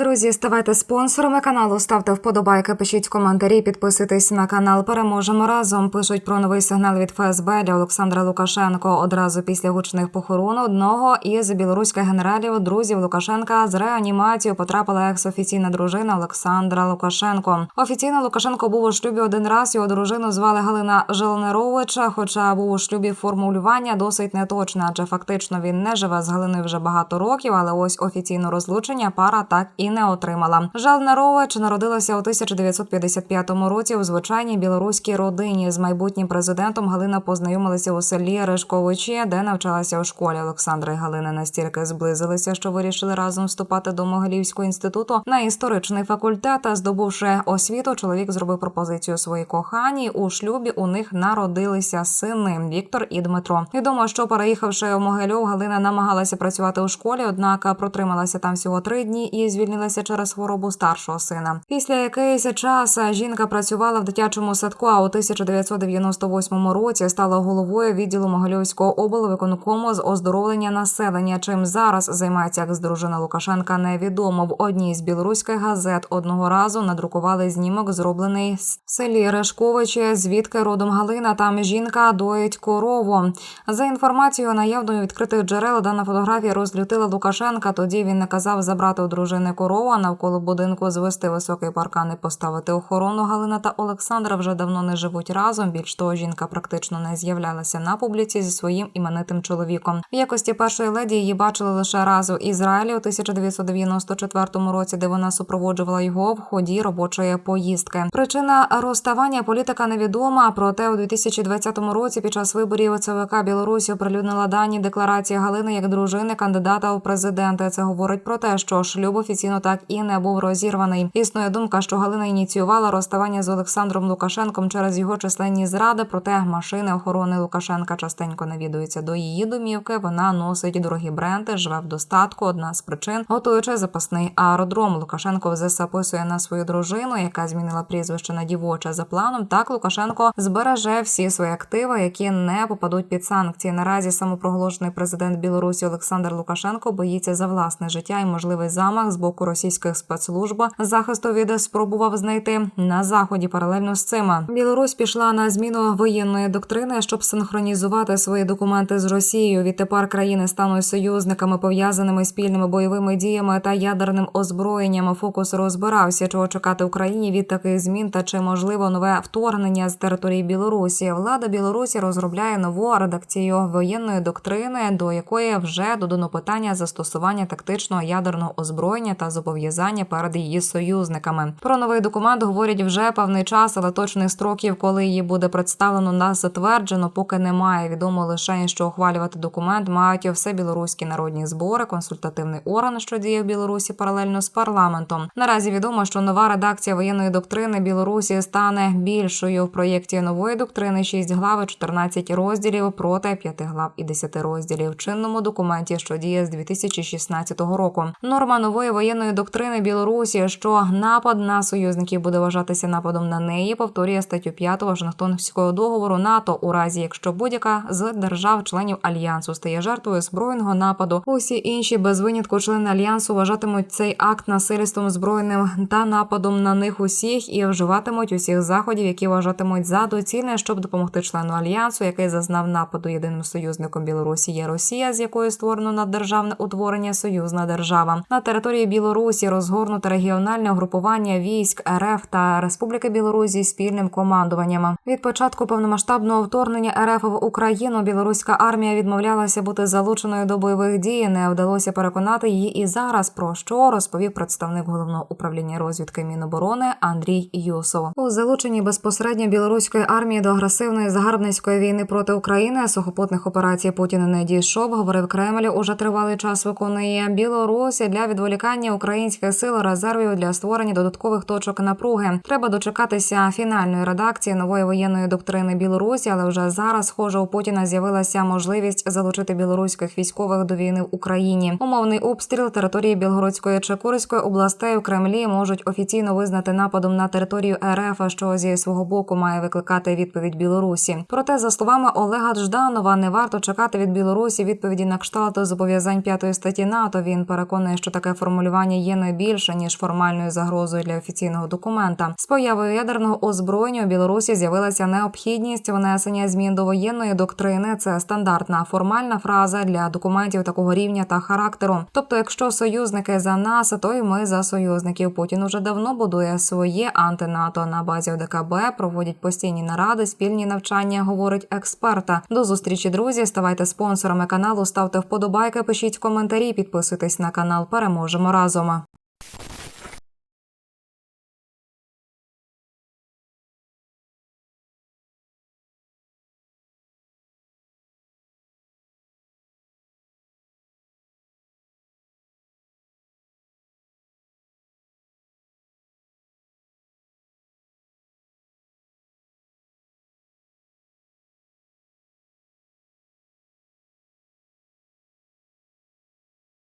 Друзі, ставайте спонсорами каналу, ставте вподобайки, пишіть коментарі, підписуйтесь на канал. Переможемо разом. Пишуть про новий сигнал від ФСБ для Олександра Лукашенко. Одразу після гучних похорон одного із білоруських генералів, друзів Лукашенка, з реанімацією потрапила екс-офіційна дружина Олександра Лукашенко. Офіційно Лукашенко був у шлюбі один раз. Його дружину звали Галина Желнеровича. Хоча був у шлюбі формулювання досить неточне, адже фактично він не живе з Галиною вже багато років. Але ось офіційно розлучення пара так і не отримала. Жалнарович народилася у 1955 році у звичайній білоруській родині. З майбутнім президентом Галина познайомилася у селі Решковичі, де навчалася у школі. Олександра і Галина настільки зблизилися, що вирішили разом вступати до Могилівського інституту на історичний факультет. Здобувши освіту, чоловік зробив пропозицію своїй коханій. У шлюбі у них народилися сини Віктор і Дмитро. Відомо, що переїхавши в Могильов, Галина намагалася працювати у школі, однак протрималася там всього три дні і звільнилася через хворобу старшого сина. Після якийсь час жінка працювала в дитячому садку. А у 1998 році стала головою відділу Могильовського облвиконкому з оздоровлення населення. Чим зараз займається як з дружина Лукашенка, невідомо. В одній з білоруських газет одного разу надрукували знімок, зроблений в селі Решковичі, звідки родом Галина. Там жінка доїть корову. За інформацією наявною відкритих джерел, дана фотографія розлютила Лукашенка. Тоді він наказав забрати у дружини корову, а навколо будинку звести високий паркан і поставити охорону. Галина та Олександра вже давно не живуть разом. Більш того, жінка практично не з'являлася на публіці зі своїм іменитим чоловіком. В якості першої леді її бачили лише раз у Ізраїлі у 1994 році, де вона супроводжувала його в ході робочої поїздки. Причина розставання політика невідома. Проте у 2020 році під час виборів ЦВК Білорусі оприлюднила дані декларації Галини як дружини кандидата у президенти. Це говорить про те, що шлюб офіційно так і не був розірваний. Існує думка, що Галина ініціювала розставання з Олександром Лукашенком через його численні зради. Проте машини охорони Лукашенка частенько навідуються до її домівки. Вона носить дорогі бренди, живе в достатку. Одна з причин, готуючи запасний аеродром. Лукашенко вже записує на свою дружину, яка змінила прізвище на дівоче за планом. Так Лукашенко збереже всі свої активи, які не попадуть під санкції. Наразі самопроголошений президент Білорусі Олександр Лукашенко боїться за власне життя і можливий замах з боку російських спецслужб захисту від спробував знайти на заході. Паралельно з цим Білорусь пішла на зміну воєнної доктрини, щоб синхронізувати свої документи з Росією. Відтепер країни стануть союзниками, пов'язаними спільними бойовими діями та ядерним озброєнням. Фокус розбирався, чого чекати Україні від таких змін та чи можливо нове вторгнення з території Білорусі. Влада Білорусі розробляє нову редакцію воєнної доктрини, до якої вже додано питання застосування тактичного ядерного озброєння та зобов'язання перед її союзниками. Про новий документ говорять вже певний час, але точних строків, коли її буде представлено на затверджено, поки немає. Відомо лише що ухвалювати документ мають все білоруські народні збори, консультативний орган, що діє в Білорусі паралельно з парламентом. Наразі відомо, що нова редакція воєнної доктрини Білорусі стане більшою в проєкті нової доктрини 6 глав, і 14 розділів проти 5 глав і 10 розділів в чинному документі, що діє з 2016 року. Норма нової воєнної доктрини Білорусі, що напад на союзників буде вважатися нападом на неї, повторює статтю 5 Вашингтонського договору НАТО у разі, якщо будь-яка з держав-членів альянсу стає жертвою збройного нападу. Усі інші без винятку члени альянсу вважатимуть цей акт насильством збройним та нападом на них усіх і вживатимуть усіх заходів, які вважатимуть за доцільне, щоб допомогти члену альянсу, який зазнав нападу єдиним союзником Білорусі. Є Росія, з якою створено наддержавне утворення союзна держава на території Білорусі розгорнуте регіональне групування військ РФ та Республіки Білорусь зі спільним командуванням. Від початку повномасштабного вторгнення РФ в Україну білоруська армія відмовлялася бути залученою до бойових дій. Не вдалося переконати її і зараз. Про що розповів представник головного управління розвідки Міноборони Андрій Юсов у залученні безпосередньо білоруської армії до агресивної загарбницької війни проти України сухопутних операцій Путін не дійшов. Говорив Кремль. Уже тривалий час виконує Білорусі для відволікання українських сил резервів для створення додаткових точок напруги. Треба дочекатися фінальної редакції нової воєнної доктрини Білорусі, але вже зараз, схоже, у Путіна з'явилася можливість залучити білоруських військових до війни в Україні. Умовний обстріл території Білгородської чи Курської областей у Кремлі можуть офіційно визнати нападом на територію РФ, що зі свого боку має викликати відповідь Білорусі. Проте, за словами Олега Жданова, не варто чекати від Білорусі відповіді на кшталт зобов'язань п'ятої статті НАТО. Він переконує, що таке формулювання застосування є не більше ніж формальною загрозою для офіційного документа. З появою ядерного озброєння у Білорусі з'явилася необхідність внесення змін до воєнної доктрини. Це стандартна формальна фраза для документів такого рівня та характеру. Тобто, якщо союзники за нас, то й ми за союзників. Путін уже давно будує своє анти-НАТО на базі ОДКБ, проводять постійні наради, спільні навчання, говорить експерта. До зустрічі, друзі. Ставайте спонсорами каналу, ставте вподобайки, пишіть коментарі, підписуйтесь на канал. Переможемо разом сома.